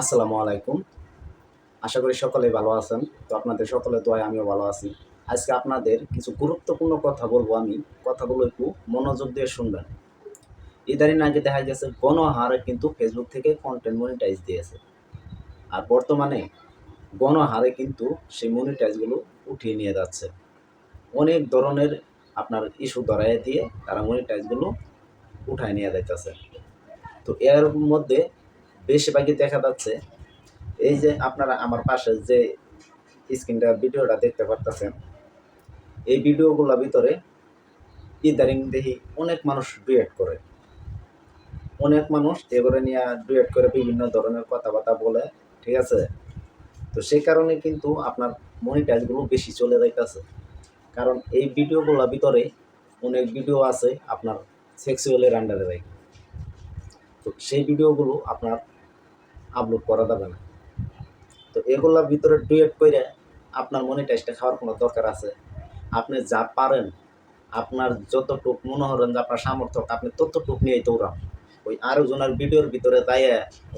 আসসালামু আলাইকুম। আশা করি সকলে ভালো আছেন। তো আপনাদের সকলে দোয়ায় আমিও ভালো আছি। আজকে আপনাদের কিছু গুরুত্বপূর্ণ কথা বলব আমি। কথাগুলো একটু মনোযোগ দিয়ে শুনবেন। ইদানিং আগে দেখা গেছে, গণহারে কিন্তু ফেসবুক থেকে কন্টেন্ট মনিটাইজ দিয়েছে। আর বর্তমানে গণহারে কিন্তু সেই মনিটাইজগুলো উঠিয়ে নিয়ে যাচ্ছে। অনেক ধরনের আপনার ইস্যু ধরাই দিয়ে তারা মনিটাইজগুলো উঠায় নিয়ে যাইতেছে। তো এর মধ্যে বেশিরভাগই দেখা যাচ্ছে, এই যে আপনারা আমার পাশে যে স্ক্রিনটা, ভিডিওটা দেখতে পারতেছেন, এই ভিডিওগুলোর ভিতরে ইদারিং দেখি অনেক মানুষ ডুয়েট করে। অনেক মানুষ এগুলো নিয়ে ডুয়েট করে বিভিন্ন ধরনের কথাবার্তা বলে, ঠিক আছে? তো সেই কারণে কিন্তু আপনার মনিটাইজগুলো বেশি চলে যাইতেছে। কারণ এই ভিডিওগুলোর ভিতরে অনেক ভিডিও আছে আপনার সেক্সুয়ালের আন্ডারে তো সেই ভিডিওগুলো আপনার আপলোড করা যাবে না। তো এগুলোর ভিতরে ডুয়েট করে আপনার মনিটাইজটা খাওয়ার কোনো দরকার আছে? আপনি যা পারেন, আপনার যতটুক মনে করেন যে আপনার সামর্থ্য, আপনি ততটুক নিয়েই দৌড়ান। ওই আরেকজনের ভিডিওর ভিতরে তাই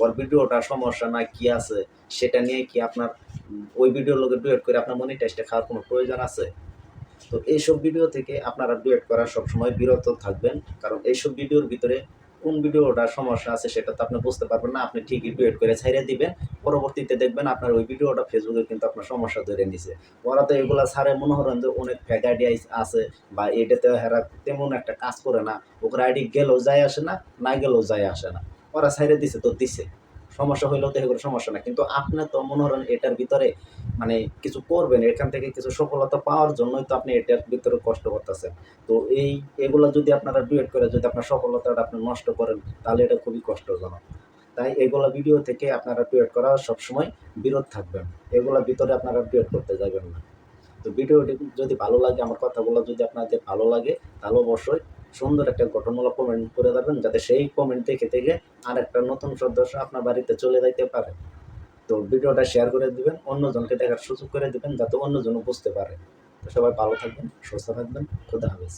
ওর ভিডিওটা সমস্যা না কি আছে, সেটা নিয়ে কি আপনার ওই ভিডিওর লোকে ডুয়েট করে আপনার মনিটাইজটা খাওয়ার কোনো প্রয়োজন আছে? তো এইসব ভিডিও থেকে আপনারা ডুয়েট করার সবসময় বিরত থাকবেন, কারণ এইসব ভিডিওর ভিতরে কোন ভিডিওটার সমস্যা আছে সেটা তো আপনি বুঝতে পারবেন না। আপনি ঠিকই ডুয়েট করে ছাইড়ে দিবেন। পরবর্তীতে দেখবেন আপনার ওই ভিডিওটা ফেসবুকে কিন্তু আপনার সমস্যা ধরে নিছে। ওরা তো এগুলা ছাড়ে মনে হরেন যে অনেক ফ্যাক আইডি আছে বা এটাতে হেরা তেমন একটা কাজ করে না। ওগুলো আইডি গেলেও যায় আসে না না গেলেও যায় আসে না। ওরা ছাইড়ে দিছে তো দিছে। সমস্যা হইলেও তো এগুলো সমস্যা না। কিন্তু আপনি তো মনে হরেন এটার ভিতরে মানে কিছু করবেন, এখান থেকে কিছু সফলতা পাওয়ার জন্যই তো আপনি এটার ভিতরে কষ্ট করতেছেন। তো এই, এগুলো যদি আপনারা ডুয়েট করে যদি আপনার সফলতাটা আপনি নষ্ট করেন, তাহলে এটা খুবই কষ্টজনক। তাই এগুলো ভিডিও থেকে আপনারা ডুয়েট করা সবসময় বিরত থাকবেন। এগুলোর ভিতরে আপনারা ডুয়েট করতে যাবেন না। তো ভিডিওটি যদি ভালো লাগে, আমার কথাগুলো যদি আপনাদের ভালো লাগে, তাহলে অবশ্যই সুন্দর একটা গঠনমূলক কমেন্ট করে দেবেন, যাতে সেই কমেন্ট দেখে থেকে আর একটা নতুন সদস্য আপনার বাড়িতে চলে যাইতে পারে। তো ভিডিওটা শেয়ার করে দিবেন, অন্যজনকে দেখার সুযোগ করে দিবেন, যাতে অন্যজনও বুঝতে পারে। তো সবাই ভালো থাকবেন, সুস্থ থাকবেন, খুদা হাফেজ।